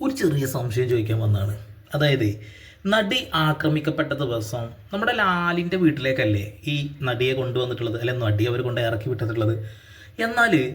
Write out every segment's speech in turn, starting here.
ഒരു ചെറിയ സംശയം ചോദിക്കാൻ വന്നതാണ്. അതായത് നടി ആക്രമിക്കപ്പെട്ട ദിവസം നമ്മുടെ ലാലിന്റെ വീട്ടിലേക്കല്ലേ ഈ നടിയെ കൊണ്ടുവന്നിട്ടുള്ളത്? അല്ലെ നടി അവർ കൊണ്ട് ഇറക്കി വിട്ടിട്ടുള്ളത്? എന്നാൽ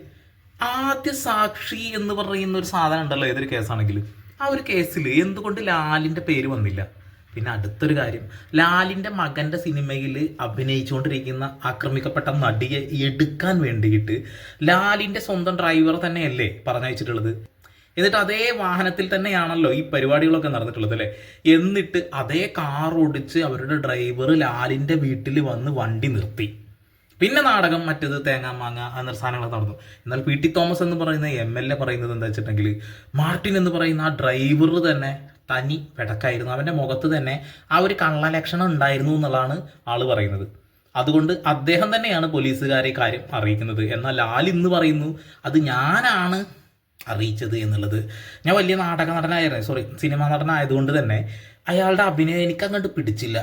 ആദ്യ സാക്ഷി എന്ന് പറയുന്ന ഒരു സാധനം ഉണ്ടല്ലോ ഏതൊരു കേസാണെങ്കിലും. ആ ഒരു കേസിൽ എന്തുകൊണ്ട് ലാലിന്റെ പേര് വന്നില്ല? പിന്നെ അടുത്തൊരു കാര്യം. ലാലിന്റെ മകന്റെ സിനിമയിൽ അഭിനയിച്ചുകൊണ്ടിരിക്കുന്ന ആക്രമിക്കപ്പെട്ട നടിയെ എടുക്കാൻ വേണ്ടിയിട്ട് ലാലിന്റെ സ്വന്തം ഡ്രൈവർ തന്നെയല്ലേ പറഞ്ഞയച്ചിട്ടുള്ളത്? എന്നിട്ട് അതേ വാഹനത്തിൽ തന്നെയാണല്ലോ ഈ പരിപാടികളൊക്കെ നടന്നിട്ടുള്ളത് അല്ലേ? എന്നിട്ട് അതേ കാർ ഓടിച്ച് അവരുടെ ഡ്രൈവർ ലാലിന്റെ വീട്ടിൽ വന്ന് വണ്ടി നിർത്തി. പിന്നെ നാടകം മറ്റേത് തേങ്ങ മാങ്ങ എന്ന സാധനങ്ങളൊക്കെ നടന്നു. എന്നാൽ പി ടി തോമസ് എന്ന് പറയുന്ന എം എൽ എ പറയുന്നത് എന്താ വെച്ചിട്ടുണ്ടെങ്കിൽ മാർട്ടിൻ എന്ന് പറയുന്ന ആ ഡ്രൈവർ തന്നെ തനി വെടക്കായിരുന്നു അവന്റെ മുഖത്ത് തന്നെ ആ ഒരു കള്ളലക്ഷണം ഉണ്ടായിരുന്നു എന്നുള്ളതാണ് ആൾ പറയുന്നത്. അതുകൊണ്ട് അദ്ദേഹം തന്നെയാണ് പോലീസുകാരെ കാര്യം അറിയിക്കുന്നത്. എന്നാൽ ലാൽ ഇന്ന് പറയുന്നു അത് ഞാനാണ് അറിയിച്ചത് എന്നുള്ളത്. ഞാൻ വലിയ നാടക നടനായിരുന്നു സോറി സിനിമാ നടനായതുകൊണ്ട് തന്നെ അയാളുടെ അഭിനയം എനിക്ക് അങ്ങോട്ട് പിടിച്ചില്ല.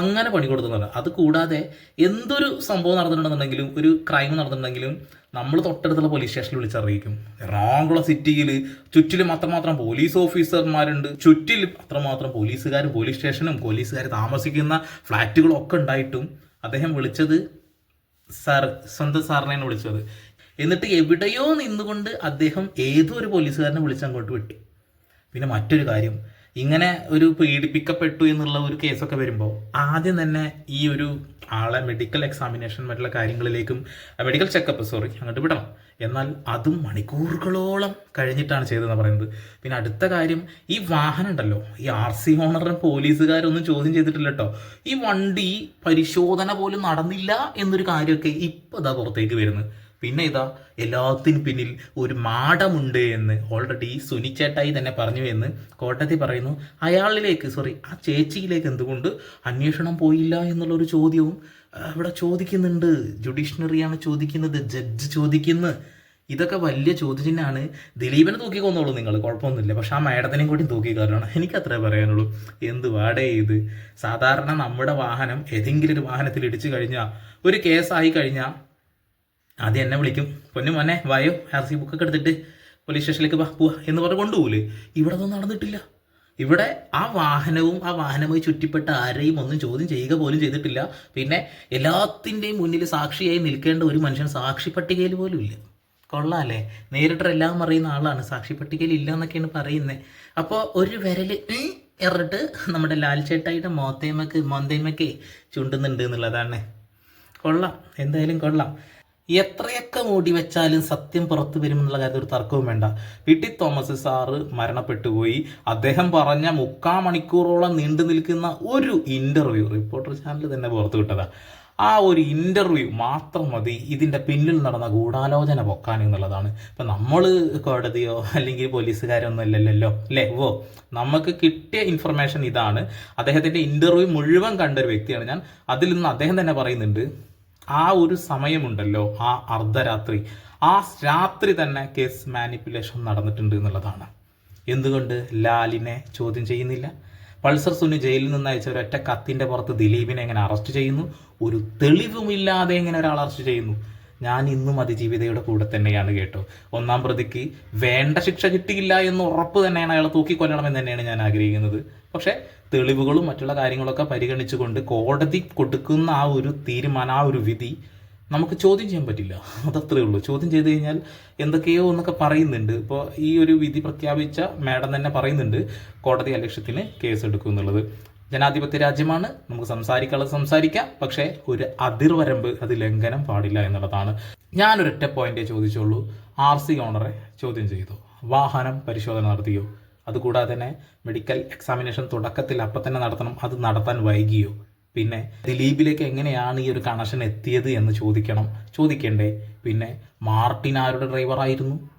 അങ്ങനെ പണി കൊടുക്കുന്നില്ല അത് കൂടാതെ എന്തൊരു സംഭവം നടന്നിട്ടുണ്ടെന്നുണ്ടെങ്കിലും ഒരു ക്രൈം നടന്നിട്ടുണ്ടെങ്കിലും നമ്മൾ തൊട്ടടുത്തുള്ള പോലീസ് സ്റ്റേഷനിൽ വിളിച്ചറിയിക്കും എറണാകുളം സിറ്റിയിൽ ചുറ്റിലും അത്രമാത്രം പോലീസ് ഓഫീസർമാരുണ്ട് ചുറ്റിലും അത്രമാത്രം പോലീസുകാരും പോലീസ് സ്റ്റേഷനും പോലീസുകാർ താമസിക്കുന്ന ഫ്ലാറ്റുകളും ഒക്കെ ഉണ്ടായിട്ടും അദ്ദേഹം വിളിച്ചത് സാർ സ്വന്തം സാറിനെയാണ് വിളിച്ചത്. എന്നിട്ട് എവിടെയോ നിന്നുകൊണ്ട് അദ്ദേഹം ഏതോ ഒരു പോലീസുകാരനെ വിളിച്ചങ്ങോട്ട് വിട്ടു. പിന്നെ മറ്റൊരു കാര്യം ഇങ്ങനെ ഒരു പീഡിപ്പിക്കപ്പെട്ടു എന്നുള്ള ഒരു കേസൊക്കെ വരുമ്പോൾ ആദ്യം തന്നെ ഈ ഒരു ആളെ മെഡിക്കൽ എക്സാമിനേഷൻ മറ്റുള്ള കാര്യങ്ങളിലേക്കും മെഡിക്കൽ ചെക്കപ്പ് സോറി അങ്ങോട്ട് വിടണം. എന്നാൽ അതും മണിക്കൂറുകളോളം കഴിഞ്ഞിട്ടാണ് ചെയ്തതെന്ന് പറയുന്നത്. പിന്നെ അടുത്ത കാര്യം ഈ വാഹനം ഉണ്ടല്ലോ ഈ ആർ സി ഓണറിനെ പോലീസുകാരൊന്നും ചോദ്യം ചെയ്തിട്ടില്ല കേട്ടോ. ഈ വണ്ടി പരിശോധന പോലും നടന്നില്ല എന്നൊരു കാര്യമൊക്കെ ഇപ്പം അതാ പുറത്തേക്ക് വരുന്നത്. പിന്നെ ഇതാ എല്ലാത്തിന് പിന്നിൽ ഒരു മാടമുണ്ട് എന്ന് ഓൾറെഡി സുനിച്ചേട്ടായി തന്നെ പറഞ്ഞു എന്ന് കോട്ടത്തി പറയുന്നു. അയാളിലേക്ക് സോറി ആ ചേച്ചിയിലേക്ക് എന്തുകൊണ്ട് അന്വേഷണം പോയില്ല എന്നുള്ള ഒരു ചോദ്യവും ഇവിടെ ചോദിക്കുന്നുണ്ട്. ജുഡീഷ്യറിയാണ് ചോദിക്കുന്നത് ജഡ്ജ് ചോദിക്കുന്നു. ഇതൊക്കെ വലിയ ചോദ്യചിഹ്നമാണ്. ദിലീപിനെ തൂക്കിക്കൊന്നോളൂ നിങ്ങൾ കുഴപ്പമൊന്നുമില്ല. പക്ഷെ ആ മേഡത്തിനെയും കൂടി തൂക്കി തൂക്കിക്കാരണം എനിക്ക് അത്രേ പറയാനുള്ളൂ. എന്ത് വാടേ ഇത്? സാധാരണ നമ്മുടെ വാഹനം ഏതെങ്കിലും ഒരു വാഹനത്തിൽ ഇടിച്ചു കഴിഞ്ഞാൽ ഒരു കേസായി കഴിഞ്ഞാൽ ആദ്യം എന്നെ വിളിക്കും. പൊന്നു മോനെ വായോ ആർ സി ബുക്കൊക്കെ എടുത്തിട്ട് പോലീസ് സ്റ്റേഷനിലേക്ക് വാ പോവാ എന്ന് പറഞ്ഞ് കൊണ്ടുപോകില്ലേ ഇവിടെ ഒന്നും നടന്നിട്ടില്ല. ഇവിടെ ആ വാഹനവും ആ വാഹനവുമായി ചുറ്റിപ്പെട്ട ആരെയും ഒന്നും ചോദ്യം ചെയ്യുക പോലും ചെയ്തിട്ടില്ല. പിന്നെ എല്ലാത്തിന്റെയും മുന്നിൽ സാക്ഷിയായി നിൽക്കേണ്ട ഒരു മനുഷ്യൻ സാക്ഷി പട്ടികയിൽ പോലും ഇല്ല. കൊള്ളാല്ലേ? നേരിട്ട് എല്ലാം അറിയുന്ന ആളാണ്. സാക്ഷി പട്ടികയിൽ ഇല്ല എന്നൊക്കെയാണ് പറയുന്നത് അപ്പോൾ ഒരു വിരൽ ഉം എറിട്ട് നമ്മുടെ ലാൽ ചേട്ടായിട്ട് മോത്തേമക്ക് മോന്തേമക്ക് ചുണ്ടുന്നുണ്ട് എന്നുള്ളതാണ്. കൊള്ളാം. എന്തായാലും കൊള്ളാം. എത്രയൊക്കെ മൂടി വെച്ചാലും സത്യം പുറത്തു വരുമെന്നുള്ള കാര്യത്തിൽ ഒരു തർക്കവും വേണ്ട. പി ടി തോമസ് സാറ് മരണപ്പെട്ടുപോയി. അദ്ദേഹം പറഞ്ഞ മുക്കാ മണിക്കൂറോളം നീണ്ടു നിൽക്കുന്ന ഒരു ഇന്റർവ്യൂ റിപ്പോർട്ടർ ചാനൽ തന്നെ പുറത്തു വിട്ടതാ. ആ ഒരു ഇന്റർവ്യൂ മാത്രം മതി. ഇതിന്റെ പിന്നിൽ നടന്ന ഗൂഢാലോചന പൊക്കാൻ എന്നുള്ളതാണ്. ഇപ്പം നമ്മൾ കോടതിയോ അല്ലെങ്കിൽ പോലീസുകാരൊന്നും അല്ലല്ലോ അല്ലേ? ഓ നമുക്ക് കിട്ടിയ ഇൻഫർമേഷൻ ഇതാണ്. അദ്ദേഹത്തിന്റെ ഇന്റർവ്യൂ മുഴുവൻ കണ്ട ഒരു വ്യക്തിയാണ് ഞാൻ. അതിൽ നിന്ന് അദ്ദേഹം തന്നെ പറയുന്നുണ്ട് ആ ഒരു സമയമുണ്ടല്ലോ ആ അർദ്ധരാത്രി. ആ രാത്രി തന്നെ കേസ് മാനിപ്പുലേഷൻ നടന്നിട്ടുണ്ട് എന്നുള്ളതാണ്. എന്തുകൊണ്ട് ലാലിനെ ചോദ്യം ചെയ്യുന്നില്ല? പൾസർ സുനി ജയിലിൽ നിന്ന് അയച്ച ഒരൊറ്റ കത്തിന്റെ പുറത്ത് ദിലീപിനെ എങ്ങനെ അറസ്റ്റ് ചെയ്യുന്നു? ഒരു തെളിവുമില്ലാതെ എങ്ങനെ ഒരാൾ അറസ്റ്റ് ചെയ്യുന്നു? ഞാൻ ഇന്നും അതിജീവിതയുടെ കൂടെ തന്നെയാണ് കേട്ടോ. ഒന്നാം പ്രതിക്ക് വേണ്ട ശിക്ഷ കിട്ടിയില്ല എന്ന് ഉറപ്പ് തന്നെയാണ് അയാളെ തൂക്കിക്കൊല്ലണമെന്ന് തന്നെയാണ് ഞാൻ ആഗ്രഹിക്കുന്നത്. പക്ഷേ തെളിവുകളും മറ്റുള്ള കാര്യങ്ങളൊക്കെ പരിഗണിച്ചുകൊണ്ട് കോടതി കൊടുക്കുന്ന ആ ഒരു തീരുമാനം ആ ഒരു വിധി നമുക്ക് ചോദ്യം ചെയ്യാൻ പറ്റില്ല. അതത്രേ ഉള്ളൂ. ചോദ്യം ചെയ്ത് കഴിഞ്ഞാൽ എന്തൊക്കെയോ എന്നൊക്കെ പറയുന്നുണ്ട്. ഇപ്പോൾ ഈ ഒരു വിധി പ്രഖ്യാപിച്ച മാഡം തന്നെ പറയുന്നുണ്ട് കോടതി അലക്ഷ്യത്തിന് കേസ് എടുക്കും എന്നുള്ളത്. ജനാധിപത്യ രാജ്യമാണ്. നമുക്ക് സംസാരിക്കാനുള്ളത് സംസാരിക്കാം. പക്ഷേ ഒരു അതിർവരമ്പ് അത് ലംഘനം പാടില്ല എന്നുള്ളതാണ്. ഞാനൊരൊറ്റ പോയിന്റേ ചോദിച്ചുള്ളൂ. ആർ സി ഓണറെ ചോദ്യം ചെയ്തു. വാഹനം പരിശോധന നടത്തിയോ? അതുകൂടാതെ തന്നെ മെഡിക്കൽ എക്സാമിനേഷൻ തുടക്കത്തിൽ അപ്പം തന്നെ നടത്തണം അത് നടത്താൻ വൈകിയോ? പിന്നെ ദിലീപിലേക്ക് എങ്ങനെയാണ് ഈ ഒരു കണക്ഷൻ എത്തിയത് എന്ന് ചോദിക്കണം. ചോദിക്കണ്ടേ? പിന്നെ മാർട്ടിൻ ആരുടെ ഡ്രൈവറായിരുന്നു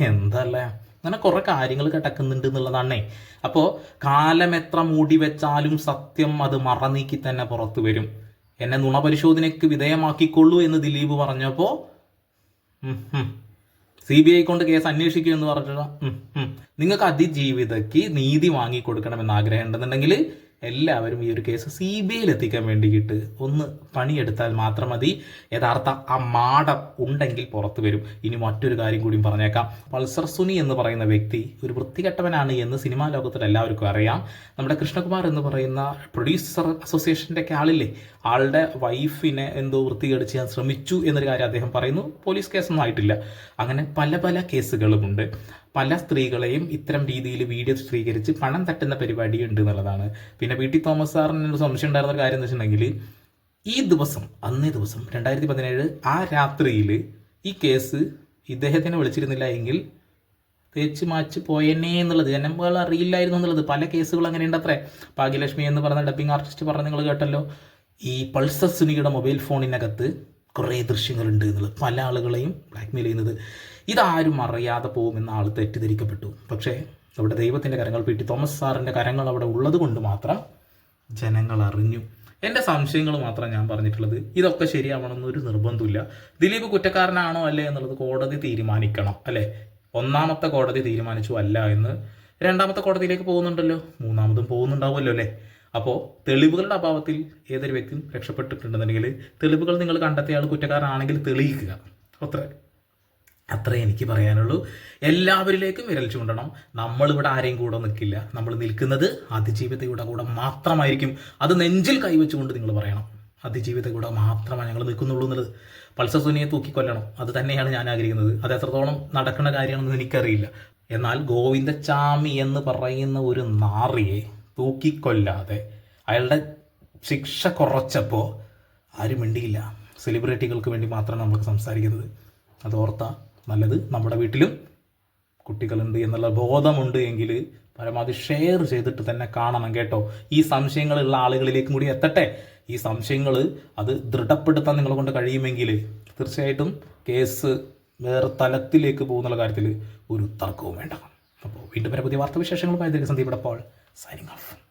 എന്തല്ലേ? അങ്ങനെ കുറെ കാര്യങ്ങൾ കിടക്കുന്നുണ്ട് എന്നുള്ളതാണേ. അപ്പോൾ കാലം എത്ര മൂടി വെച്ചാലും സത്യം അത് മറനീക്കി തന്നെ പുറത്തു വരും. എന്നെ നുണപരിശോധനയ്ക്ക് വിധേയമാക്കിക്കൊള്ളൂ എന്ന് ദിലീപ് പറഞ്ഞപ്പോൾ സി ബി ഐ കൊണ്ട് കേസ് അന്വേഷിക്കൂ എന്ന് പറഞ്ഞിട്ട് നിങ്ങൾക്ക് അതിജീവിതയ്ക്ക് നീതി വാങ്ങിക്കൊടുക്കണമെന്ന് ആഗ്രഹം ഉണ്ടെന്നുണ്ടെങ്കിൽ എല്ലാവരും ഈ ഒരു കേസ് സി ബി ഐയിൽ എത്തിക്കാൻ വേണ്ടിയിട്ട് ഒന്ന് പണിയെടുത്താൽ മാത്രം മതി. യഥാർത്ഥ ആ മാടം ഉണ്ടെങ്കിൽ പുറത്തു വരും. ഇനി മറ്റൊരു കാര്യം കൂടി പറഞ്ഞേക്കാം. പൾസർ സുനി എന്ന് പറയുന്ന വ്യക്തി ഒരു വൃത്തികെട്ടവനാണ് എന്ന് സിനിമാ ലോകത്തിൽ എല്ലാവർക്കും അറിയാം. നമ്മുടെ കൃഷ്ണകുമാർ എന്ന് പറയുന്ന പ്രൊഡ്യൂസർ അസോസിയേഷന്റെ ഒക്കെ ആളില്ലേ? ആളുടെ വൈഫിനെ എന്തോ വൃത്തികേട് ചെയ്യാൻ ശ്രമിച്ചു എന്നൊരു കാര്യം അദ്ദേഹം പറയുന്നു. പോലീസ് കേസൊന്നും ആയിട്ടില്ല. അങ്ങനെ പല പല കേസുകളുമുണ്ട് പല സ്ത്രീകളെയും ഇത്തരം രീതിയിൽ വീഡിയോ ചിത്രീകരിച്ച് പണം തട്ടുന്ന പരിപാടി ഉണ്ട് എന്നുള്ളതാണ്. പിന്നെ വി ടി തോമസ് സാറിന് ഒരു സംശയം ഉണ്ടായിരുന്ന കാര്യം എന്ന് വെച്ചിട്ടുണ്ടെങ്കിൽ ഈ ദിവസം അന്നേ ദിവസം രണ്ടായിരത്തി പതിനേഴ് ആ രാത്രിയിൽ ഈ കേസ് ഇദ്ദേഹത്തിനെ വിളിച്ചിരുന്നില്ല എങ്കിൽ തേച്ച് മാച്ച് പോയെന്നേ എന്നുള്ളത് ജനങ്ങൾ അറിയില്ലായിരുന്നു എന്നുള്ളത്. പല കേസുകൾ അങ്ങനെയുണ്ട് അത്രേ. ഭാഗ്യലക്ഷ്മി എന്ന് പറഞ്ഞ ഡബ്ബിംഗ് ആർട്ടിസ്റ്റ് പറഞ്ഞ നിങ്ങൾ കേട്ടല്ലോ. ഈ പൾസർ സുനിയുടെ മൊബൈൽ ഫോണിനകത്ത് കുറേ ദൃശ്യങ്ങളുണ്ട് എന്നുള്ളത് പല ആളുകളെയും ബ്ലാക്ക്മെയിൽ ചെയ്യുന്നത്. ഇതാരും അറിയാതെ പോകുമെന്ന ആൾ തെറ്റിദ്ധരിക്കപ്പെട്ടു. പക്ഷേ അവിടെ ദൈവത്തിന്റെ കരങ്ങൾ പി ടി തോമസ് സാറിന്റെ കരങ്ങൾ അവിടെ ഉള്ളത് കൊണ്ട് മാത്രം ജനങ്ങൾ അറിഞ്ഞു. എന്റെ സംശയങ്ങൾ മാത്രം ഞാൻ പറഞ്ഞിട്ടുള്ളത് ഇതൊക്കെ ശരിയാവണമെന്ന് ഒരു നിർബന്ധമില്ല. ദിലീപ് കുറ്റക്കാരനാണോ അല്ലേ എന്നുള്ളത് കോടതി തീരുമാനിക്കണം അല്ലേ? ഒന്നാമത്തെ കോടതി തീരുമാനിച്ചു അല്ല എന്ന്. രണ്ടാമത്തെ കോടതിയിലേക്ക് പോകുന്നുണ്ടല്ലോ മൂന്നാമതും പോകുന്നുണ്ടാവുമല്ലോ അല്ലേ? അപ്പോൾ തെളിവുകളുടെ അഭാവത്തിൽ ഏതൊരു വ്യക്തിയും രക്ഷപ്പെട്ടിട്ടുണ്ടെന്നുണ്ടെങ്കിൽ തെളിവുകൾ നിങ്ങൾ കണ്ടെത്തിയ ആൾ കുറ്റക്കാരനാണെങ്കിൽ തെളിയിക്കുക. അത്ര. അത്രേ എനിക്ക് പറയാനുള്ളൂ. എല്ലാവരിലേക്കും വിരൽ ചൂണ്ടണം. നമ്മളിവിടെ ആരെയും കൂടെ നിൽക്കില്ല. നമ്മൾ നിൽക്കുന്നത് അതിജീവിതയുടെ കൂടെ മാത്രമായിരിക്കും. അത് നെഞ്ചിൽ കൈവച്ചുകൊണ്ട് നിങ്ങൾ പറയണം. അതിജീവിത കൂടെ മാത്രമാണ് ഞങ്ങൾ നിൽക്കുന്നുള്ളൂ എന്നുള്ളത്. പൾസർ സുനിയെ തൂക്കിക്കൊല്ലണം. അത് തന്നെയാണ് ഞാൻ ആഗ്രഹിക്കുന്നത്. അത് എത്രത്തോളം നടക്കുന്ന കാര്യമാണെന്ന് എനിക്കറിയില്ല. എന്നാൽ ഗോവിന്ദച്ചാമി എന്ന് പറയുന്ന ഒരു നാറിയെ തൂക്കിക്കൊല്ലാതെ അയാളുടെ ശിക്ഷ കുറച്ചപ്പോൾ ആരും മിണ്ടിയില്ല. സെലിബ്രിറ്റികൾക്ക് വേണ്ടി മാത്രമാണ് നമ്മൾ സംസാരിക്കുന്നത്. അത് ഓർത്താ നല്ലത്. നമ്മുടെ വീട്ടിലും കുട്ടികളുണ്ട് എന്നുള്ള ബോധമുണ്ട് എങ്കിൽ പരമാവധി ഷെയർ ചെയ്തിട്ട് തന്നെ കാണണം കേട്ടോ. ഈ സംശയങ്ങളുള്ള ആളുകളിലേക്കും കൂടി എത്തട്ടെ. ഈ സംശയങ്ങൾ അത് ദൃഢപ്പെടുത്താൻ നിങ്ങളെ കൊണ്ട് കഴിയുമെങ്കിൽ തീർച്ചയായിട്ടും കേസ് വേറെ തലത്തിലേക്ക് പോകുന്നുള്ള കാര്യത്തിൽ ഒരു തർക്കവും വേണ്ട. അപ്പോൾ വീണ്ടും വരെ പുതിയ വാർത്താവിശേഷങ്ങളുമായി സന്ദീപ് ഇപ്പോൾ signing off.